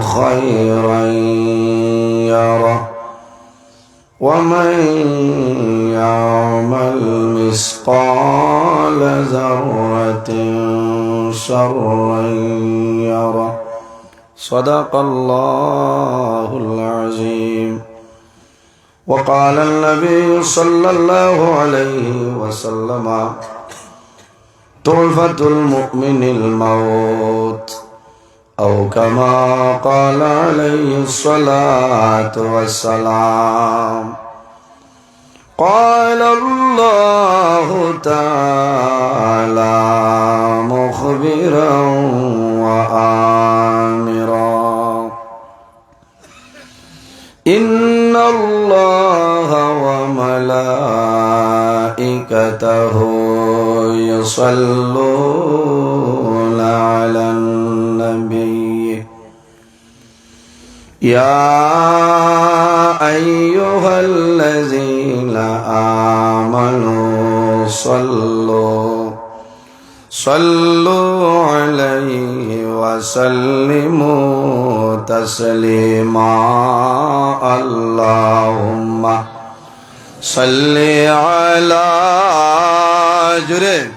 خيرا يره ومن يعمل مثقال ذرة شرا يره صدق الله العظيم. وقال النبي صلى الله عليه وسلم طرفة المؤمن الموت. أو كما قال عليه الصلاة والسلام قال الله تعالى مخبرا وآمرا إن الله وملائكته يصلون يا أيها الذين آمنوا صلوا صلوا عليه وسلموا تسليما اللهم صل على جرين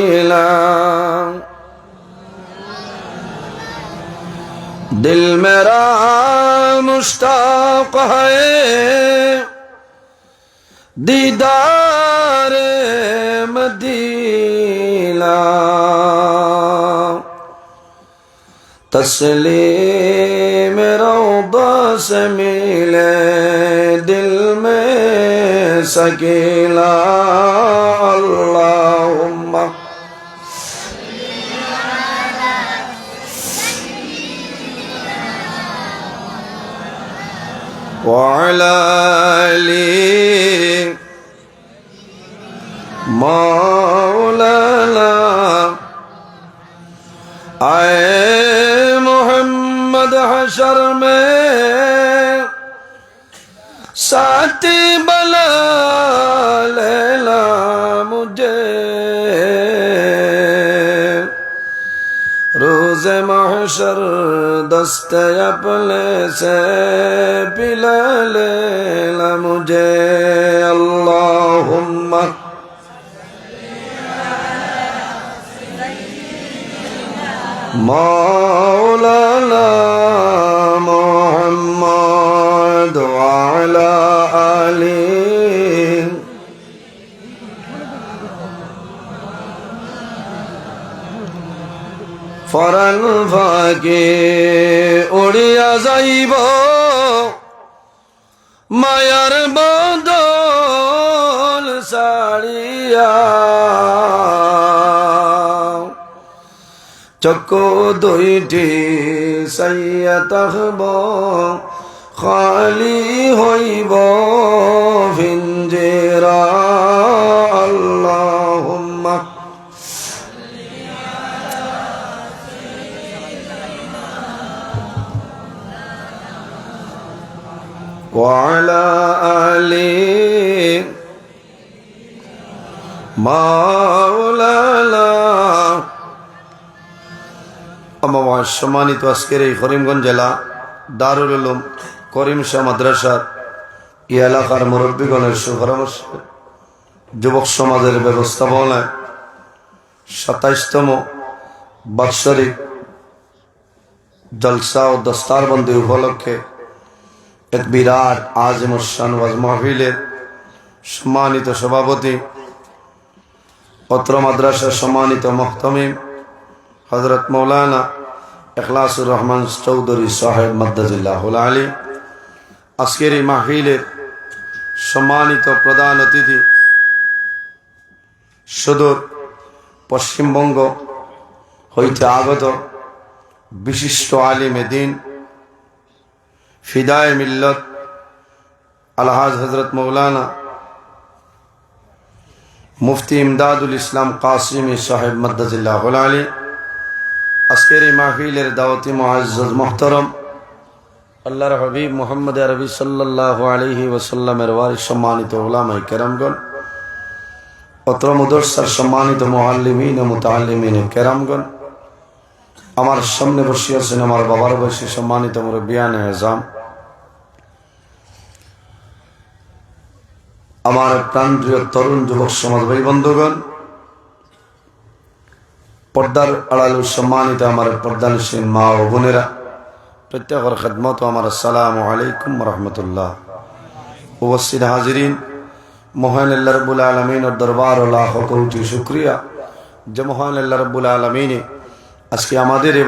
দিল মেরা মুশতাক হে দিদার মদিনা تسلیم روضہ سے ملے دل میں سکیلا وعلى آله مولانا آئے محمد حشر میں ساتھی بلا لینا مجھے بشر دست اپنے سے پلا لینا مجھے اللہم مولانا محمد وعلا آلی ফরান ফাঁকে উড়িয়া যাইব। মায়ার বদল সাড়িয়া চকু দুইটি সাইয়া তাহব খালি হইব ভিঞ্জেরা وعلى آل মাওলানা আমার সম্মানিত আজকের এই করিমগঞ্জ জেলা দারুল উলুম করিম শাহ মাদ্রাসার এই এলাকার মুরব্বীগণের সুপরামর্শ যুবক সমাজের ব্যবস্থাপনায় সাতাইশতম বাৎসরিক জলসা ও দস্তারবন্দি উপলক্ষে এক বিরাট আজম শানওয়াজ মাহফিলের সম্মানিত সভাপতি, পত্র মাদ্রাসার সম্মানিত মহতমিম হজরত মৌলানা এখলাসুর রহমান চৌধুরী সাহেব মদ্দাজুল্লাহ আলী। আজকের এই মাহফিলের সম্মানিত প্রধান অতিথি সুদূর পশ্চিমবঙ্গ হইতে আগত বিশিষ্ট আলিমে দিন ফিদায় মিল্লত আলহাজ হজরত মৌলানা মুফতি ইমদাদুল ইসলাম কাসিমি সাহেব মদ্দাজিল্লাহ আলী, আজকের এই মাহফিলের দাওয়াতি মুআজ্জাজ মোহতরম, আল্লাহর হাবিব মোহাম্মদ আরবি সাল্লাহ আলহি ওসাল্লামের ওয়ারিস সম্মানিত ওলামাই কেরামগণ, অত্র মুদর্সার সম্মানিত মোহাল্লিমিন ও মুতাল্লিমিন কেরামগণ আমার সামনে বসে আছেন আমার বাবার বয়সী সম্মানিত মুরব্বিয়ান এজাম আমার প্রাণপ্রিয় তরুণ যুবক সমাজ ভাই বন্ধুগণ, পর্দার আড়ালু সম্মানিত আমার পর্দানুসীন মা ও বোনেরা, প্রত্যেকের খেদমত আমার আসসালামু আলাইকুম রহমতুল্লাহ। উপস্থিত হাজিরিন, মহান আল্লাহ রব্বুল আলমিনের দরবার লাখ কোটি শুক্রিয়া। যে মহান আল্লাহ রব্বুল আলমিনে আজকে আমাদের এ